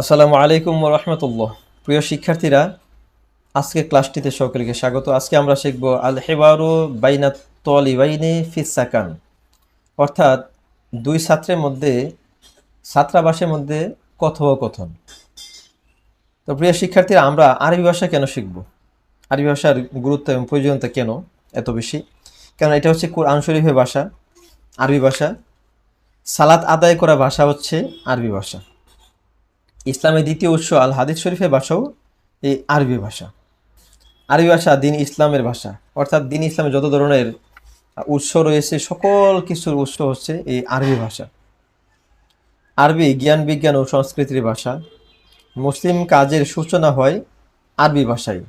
আসসালামু আলাইকুম রহমতুল্লাহ। প্রিয় শিক্ষার্থীরা আজকে ক্লাসটিতে সকলকে স্বাগত। আজকে আমরা শিখব আল হেবারু বাইনা তলিবাইনে ফিসাকান অর্থাৎ দুই ছাত্রের মধ্যে, ছাত্রাবাসের মধ্যে কথোপকথন। তো প্রিয় শিক্ষার্থীরা, আমরা আরবি ভাষা কেন শিখব? আরবি ভাষার গুরুত্ব এবং প্রয়োজনীয়তা কেন এত বেশি? কারণ এটা হচ্ছে কোরআন শরীফের ভাষা, আরবি ভাষা। সালাত আদায় করা ভাষা হচ্ছে আরবি ভাষা। ইসলামের দ্বিতীয় উৎস আল হাদিস শরীফের ভাষাও এই আরবি ভাষা। আরবি ভাষা দিন ইসলামের ভাষা। অর্থাৎ দিন ইসলামের যত ধরনের উৎস রয়েছে, সকল কিছুর উৎস হচ্ছে এই আরবি ভাষা। আরবি জ্ঞান, বিজ্ঞান ও সংস্কৃতির ভাষা। মুসলিম কাজের সূচনা হয় আরবি ভাষায়।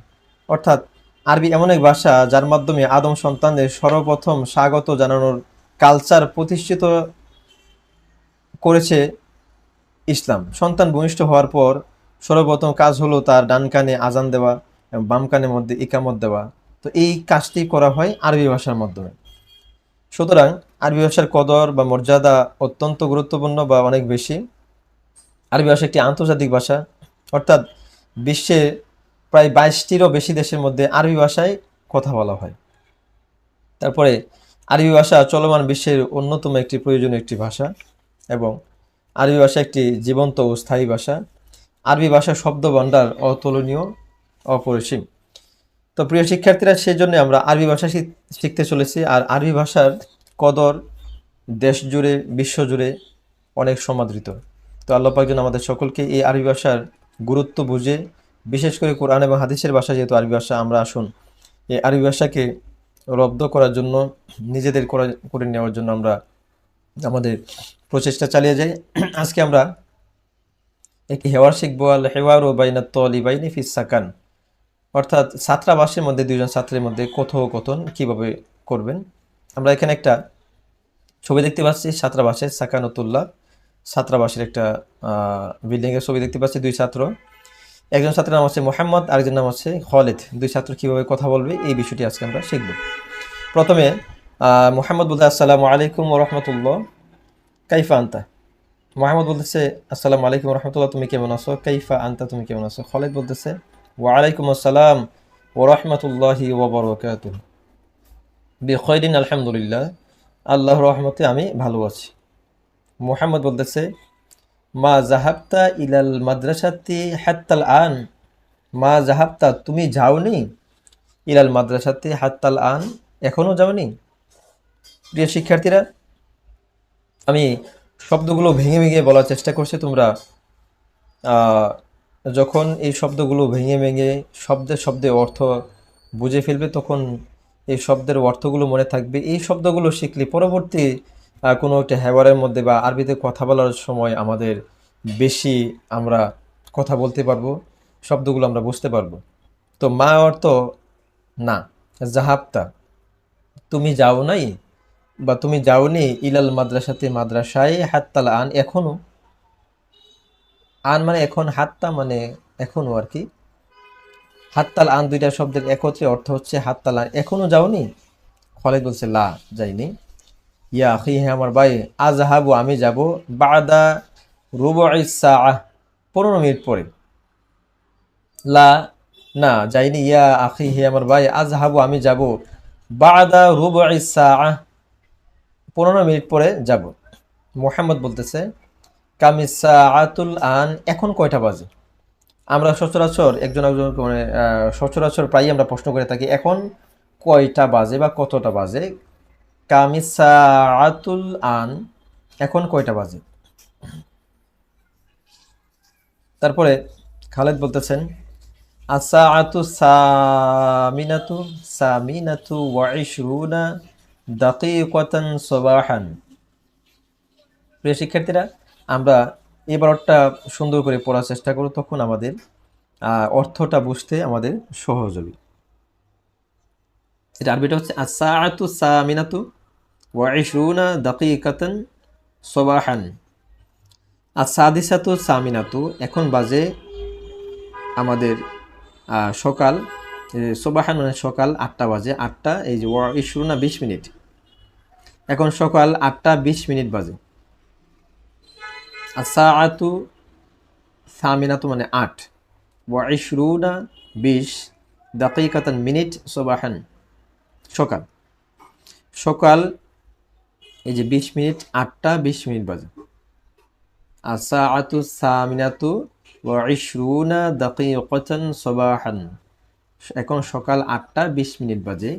অর্থাৎ আরবি এমন এক ভাষা যার মাধ্যমে আদম সন্তানদের সর্বপ্রথম স্বাগত জানানোর কালচার প্রতিষ্ঠিত করেছে ইসলাম। সন্তান ভূমিষ্ঠ হওয়ার পর সর্বপ্রথম কাজ হলো তার ডান কানে আজান দেওয়া এবং বাম কানের মধ্যে ইকামত দেওয়া। তো এই কাজটি করা হয় আরবি ভাষার মাধ্যমে। সুতরাং আরবি ভাষার কদর বা মর্যাদা অত্যন্ত গুরুত্বপূর্ণ বা অনেক বেশি। আরবি ভাষা একটি আন্তর্জাতিক ভাষা। অর্থাৎ বিশ্বে প্রায় বাইশটিরও বেশি দেশের মধ্যে আরবি ভাষায় কথা বলা হয়। তারপরে আরবি ভাষা চলমান বিশ্বের অন্যতম একটি প্রয়োজনীয় একটি ভাষা এবং আরবি ভাষা একটি জীবন্ত ও স্থায়ী ভাষা। আরবি ভাষার শব্দ ভাণ্ডার অতুলনীয়, অপরিসীম। তো প্রিয় শিক্ষার্থীরা সেই জন্য আমরা আরবি ভাষা শিখ- শিখতে চলেছি আর আরবি ভাষার কদর দেশ জুড়ে বিশ্ব জুড়ে অনেক সমাদৃত। তো আল্লাহ যেন আমাদের সকলকে এই আরবি ভাষার গুরুত্ব বুঝে, বিশেষ করে কোরআন এবং হাদিসের ভাষা যেহেতু আরবি ভাষা আমরা আসুন, এই আরবি ভাষাকে রব্দ করার জন্য, নিজেদের করে নেওয়ার জন্য আমরা আমাদের প্রচেষ্টা চালিয়ে যাই। আজকে আমরা একটি হেওয়ার শিখব, আল হেওয়ার ও বাইনা তলি বাইনি ফিস সাকান। অর্থাৎ ছাত্রাবাসের মধ্যে, দুইজন ছাত্রের মধ্যে কথোপকথন কীভাবে করবেন। আমরা এখানে একটা ছবি দেখতে পাচ্ছি ছাত্রাবাসের সাকানতুল্লাহ। ছাত্রাবাসের একটা বিল্ডিংয়ের ছবি দেখতে পাচ্ছি, দুই ছাত্র। একজন ছাত্রের নাম হচ্ছে মোহাম্মদ আরেকজন নাম হচ্ছে খালেদ। দুই ছাত্র কীভাবে কথা বলবে, এই বিষয়টি আজকে আমরা শিখব। প্রথমে মোহাম্মদ বলতে আসসালামু আলাইকুম রহমতুল্লাহ। কাইফা আন্তা? মোহাম্মদ বলতেছে, আসসালামু আলাইকুম রহমতুল্লাহ, তুমি কেমন আছো? কাইফা আন্তা, তুমি কেমন আছো? খালেদ বলতেছে ওয়ালাইকুম আসসালাম ও রহমতুল্লাহি ওবরকাত বিখয়দিন আলহামদুলিল্লাহ আল্লাহ রহমতে আমি ভালো আছি। মোহাম্মদ বলতেছে, মা জাহাবতা ইলাল মাদ্রাসাতি হাত্তাল আন, মা জাহাবতা তুমি যাওনি? ইলাল মাদ্রাসাতি হাত্তাল আন, এখনও যাওনি? প্রিয় শিক্ষার্থীরা আমি শব্দগুলো ভেঙে ভেঙে বলার চেষ্টা করছি, তোমরা যখন এই শব্দগুলো ভেঙে ভেঙে শব্দে শব্দে অর্থ বুঝে ফেলবে, তখন এই শব্দের অর্থগুলো মনে থাকবে। এই শব্দগুলো শিখলে পরবর্তী কোনো একটা হ্যাওয়ারের মধ্যে বা আরবিতে কথা বলার সময় আমাদের বেশি আমরা কথা বলতে পারব, শব্দগুলো আমরা বুঝতে পারব। তো মা অর্থ না জাহাবতা তুমি যাও নাই বা তুমি যাওনি ইলাল মাদ্রাসাতে মাদ্রাসায় হাত্তাল আন এখনও? আন মানে এখন, হাত্তা মানে এখনও আর কি। হাত্তাল আন দুইটা শব্দের একত্রে অর্থ হচ্ছে হাত্তাল আন। এখনও যাওনি? খালেদ বলছে, লা, যাইনি। ইয়া আখি হ্যাঁ আমার ভাই, আজহাবু, আমি যাব বাদা রুব সাআহ, পনেরো মিনিট পরে। লা, না, যাইনি। ইয়া আখি, হে আমার ভাই, আজহাবু, আমি যাব বাদা রুব সাআহ পনেরো মিনিট পরে যাব। মোহাম্মদ বলতেছে কামিসা আতুল আন, এখন কয়টা বাজে? আমরা সচরাচর একজন একজন মানে সচরাচর প্রায়ই আমরা প্রশ্ন করে থাকি, এখন কয়টা বাজে বা কতটা বাজে? কামিসা আতুল আন, এখন কয়টা বাজে? তারপরে খালেদ বলতেছেন আসা আতু সামিনাতু সামিনাতু ওয়াইশরুনা দাকিকাতান সবাহান। প্রিয় শিক্ষার্থীরা, আমরা এবারটা সুন্দর করে পড়ার চেষ্টা করব তখন আমাদের অর্থটা বুঝতে আমাদের সহজ হবে। এটা আরবিটা হচ্ছে আসাআতু সামিনাতু ওয়াইশরুনা দাকিকাতান সবাহান। আসাদিসাতু সামিনাতু, এখন বাজে আমাদের সকাল সোবাহান মানে সকাল আটটা বাজে, আটটা, এই যে ওয়া ইশরুনা বিশ মিনিট। এখন সকাল আটটা বিশ মিনিট বাজে। আসা আতু সামিনাতু মানে আট। ওয়া ইশরুনা বিশ দাকিকাতান মিনিট সোবাহান সকাল। সকাল এই যে বিশ মিনিট, আটটা বিশ মিনিট বাজে। আসা আতু সামিনাতু ওয়া ইশরুনা দাকিকাতান সোবাহান। এখন সকাল আটটা বিশ মিনিট বাজে।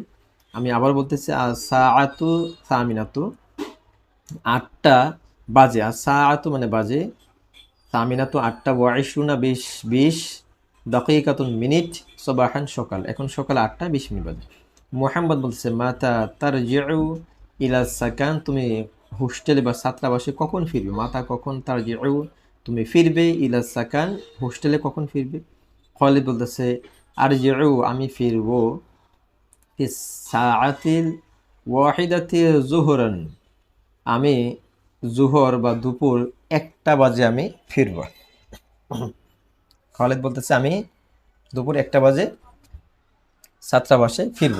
আমি আবার বলতেছি আসা আতু সামিনাতু। আটটা বাজে, আর সাআতু মানে বাজে তামিনাতু আটটা, ওয়াইশুনা বিশ বিশ, দকিকাতুন মিনিট, সবাহান সকাল। এখন সকাল আটটা, বিশ মিনিট বাজে। মোহাম্মদ বলছে মাতা তার জিউ ইলা সাকান, তুমি হোস্টেলে বা ছাত্রাবাসে কখন ফিরবে? মাতা কখন তার জিউ তুমি ফিরবে ইলা সাকান, হোস্টেলে কখন ফিরবে? খালিদ বলতেছে আর জিউ আমি ফিরবো সাআতিল ওয়াহিদাতি জুহরান আমি জুহর বা দুপুর একটা বাজে আমি ফিরব। খালেদ বলতেছে, আমি দুপুর একটা বাজে সাতটা ছাত্রাবাসে ফিরব।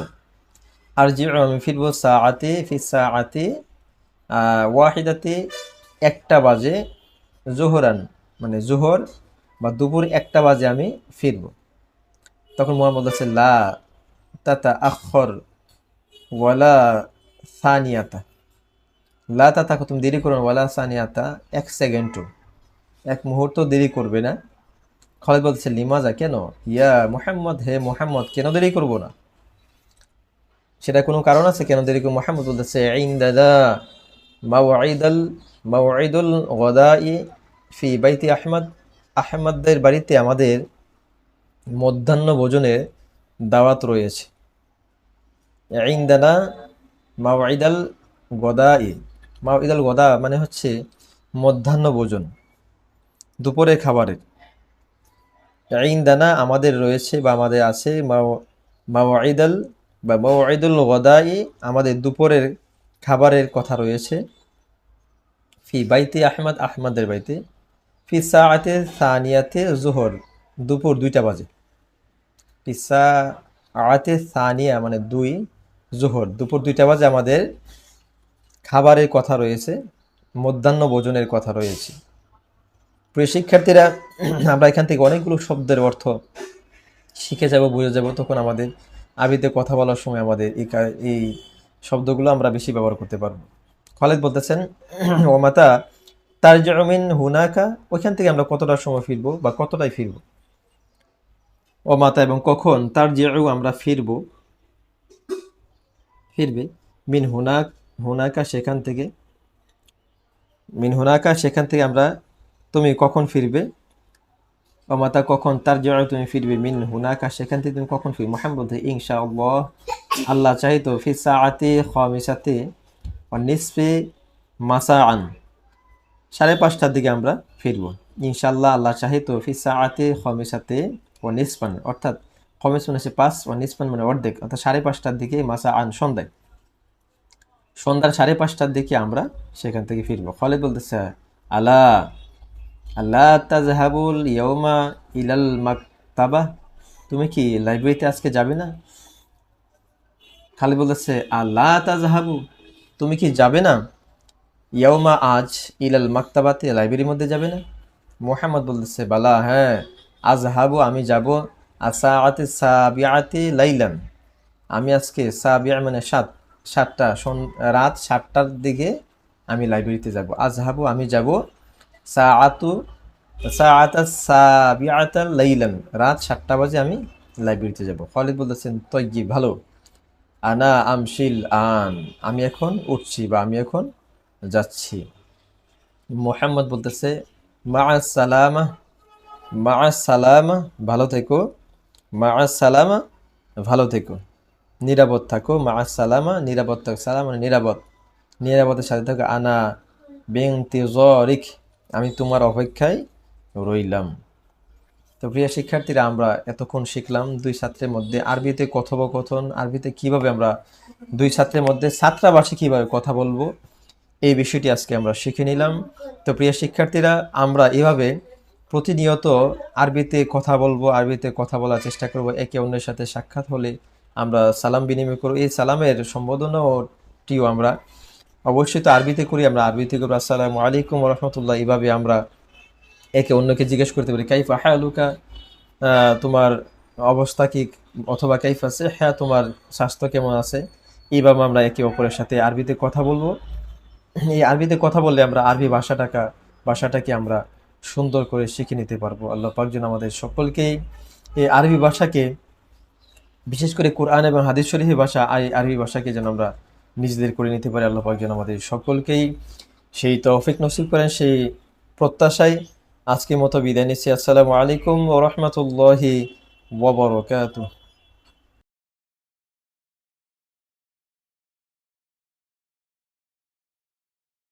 আর যে আমি ফিরব সাআতে, ফি সাআতে ওয়াহিদাতে একটা বাজে জোহরান। মানে জোহর বা দুপুর একটা বাজে আমি ফিরব। তখন মোহাম্মদ বলছে লা তাতা আখর ওয়ালা সানিয়াতা। লাতা থাকো তুমি দেরি করো ওয়ালা সানিয়াতা, এক সেকেন্ডও। এক মুহূর্ত দেরি করবে না। খালিদ বলছে লিমাজা কেন? ইয়া মোহাম্মদ, হে মোহাম্মদ, কেন দেরি করব না? সেটা কোনো কারণ আছে? কেন দেরি করব? মোহাম্মদ বলতেছে আইন দাদা মাওয়াইদাল মাওয়াইদুল গদাই ফি বাইতি আহমদ। আহমদদের বাড়িতে আমাদের মধ্যাহ্ন ভোজনের দাওয়াত রয়েছে। আইন দাদা মাওয়াইদাল গদাই মা ইদাল গদা মানে হচ্ছে মধ্যাহ্ন ভোজন, দুপুরের খাবারের। আইন দানা আমাদের রয়েছে বা আমাদের আছে মাওয়াইদাল বা মাওয়াইদুল গদাই আমাদের দুপুরের খাবারের কথা রয়েছে। ফি বাইতে আহমদ, আহমদের বাইতে। ফি সাআতে সানিয়াতে জোহর, দুপুর দুইটা বাজে। ফি সাআতে সানিয়া মানে দুই জোহর, দুপুর দুইটা বাজে আমাদের খাবারের কথা রয়েছে, মধ্যাহ্ন ভোজনের কথা রয়েছে। প্রিয় শিক্ষার্থীরা, আমরা এখান থেকে অনেকগুলো শব্দের অর্থ শিখে যাব, বুঝে যাব। তখন আমাদের আবিতে কথা বলার সময় আমাদের এই শব্দগুলো আমরা বেশি ব্যবহার করতে পারব। খালেদ বলতেছেন ওমাতা তার জমিন হুনাকা? ওইখান থেকে আমরা কতটা সময় ফিরবো বা কতটাই ফিরবো? ও মাতা, এবং কখন? তার যে আমরা ফিরবো। ফিরবে। মিন হুনাক, হুনাকা সেখান থেকে। মিন হুনাকা সেখান থেকে আমরা, তুমি কখন ফিরবে? মাতা, কখন? তার জয় তুমি ফিরবে। মিন হুনাকা সেখান থেকে তুমি কখন ফিরবে? মোহাম্মদ ইনশা আল্লাহ আল্লাহ চাইতো ফিসা আতে খামিসাতে নিসফে মাসা আন সাড়ে পাঁচটার দিকে আমরা ফিরব। ইনশাল্লাহ আল্লাহ চাহিতো ফিসা আতে খমিসাতে ও নিসপান অর্থাৎ খমিস মানে পাঁচ ও নিসপান মানে অর্ধেক, অর্থাৎ সাড়ে পাঁচটার দিকে মাসা আন সন্ধ্যায়। সন্ধ্যার সাড়ে পাঁচটার দিকে আমরা সেখান থেকে ফিরবো। খালেদ বলতেছে, আলা আল্লাহ তাজহাবুল ইয়মা ইলাল মাকতাবা? তুমি কি লাইব্রেরিতে আজকে যাবে না? খালি বলতেছে আল্লাহ তাজহাবু, তুমি কি যাবে না? ইয়মা আজ ইলাল মাকতাবাতে লাইব্রেরির মধ্যে যাবে না? মোহাম্মদ বলতেছে, বালা হ্যাঁ। আজহাবু, আমি যাব আসা আতে সাবিয়াতে লাইলান। আমি আজকে সাবিয়া মানে সাত, সাতটা রাত সাতটার দিকে আমি লাইব্রেরিতে যাব। আজহাবু, আমি যাব সাআতু, সাআতা সাবিআতা লাইলান। রাত সাতটা বাজে আমি লাইব্রেরিতে যাব। খালিদ বলতেছেন তৈজি ভালো। আনা আমশিল আন। আমি এখন উঠছি বা আমি এখন যাচ্ছি। মোহাম্মদ বলতেছে, মা সালামা মা সালামা, ভালো থেকো। মা সালামা, ভালো থেকো। নিরাপদ থাকো। মা সালামা, নিরাপদ থাকো। সালাম মানে নিরাপদ। নিরাপদের সাথে থাকো। আনা বেং তেজরিক আমি তোমার অপেক্ষায় রইলাম। তো প্রিয় শিক্ষার্থীরা, আমরা এতক্ষণ শিখলাম দুই ছাত্রের মধ্যে আরবিতে কথোপকথন, আরবিতে কীভাবে আমরা দুই ছাত্রের মধ্যে ছাত্রাবাসী কীভাবে কথা বলব, এই বিষয়টি আজকে আমরা শিখে নিলাম। তো প্রিয় শিক্ষার্থীরা, আমরা এভাবে প্রতিনিয়ত আরবিতে কথা বলব আরবিতে কথা বলার চেষ্টা করব একে অন্যের সাথে সাক্ষাৎ হলে আমরা সালাম বিনিময় করব। এই সালামের সম্বোধনাটিও আমরা অবশ্যই তো আরবিতে করি আমরা আরবিতে করব আসসালামু আলাইকুম রহমতুল্লাহ এইভাবে আমরা একে অন্যকে জিজ্ঞেস করতে পারি কাইফা হালুকা? আহ, তোমার অবস্থা কি? অথবা কাইফা আছে হ্যাঁ তোমার স্বাস্থ্য কেমন আছে? এইভাবে আমরা একে অপরের সাথে আরবিতে কথা বলব। এই আরবিতে কথা বললে আমরা আরবি ভাষাটাকে ভাষাটাকে আমরা সুন্দর করে শিখে নিতে পারব। আল্লাহ পাক যেন আমাদের সকলকেই এই আরবি ভাষাকে, বিশেষ করে কোরআন এবং হাদিস ভাষা আর এই আরবি ভাষাকে যেন আমরা নিজেদের করে নিতে পারি। আল্লাহ পাক যেন আমাদের সকলকেই সেই তৌফিক নসিব করেন, সেই প্রত্যাশায় আজকের মতো বিদায় নিচ্ছি। আসসালামু আলাইকুম ও রহমতুল্লাহি ওবরকাতুহ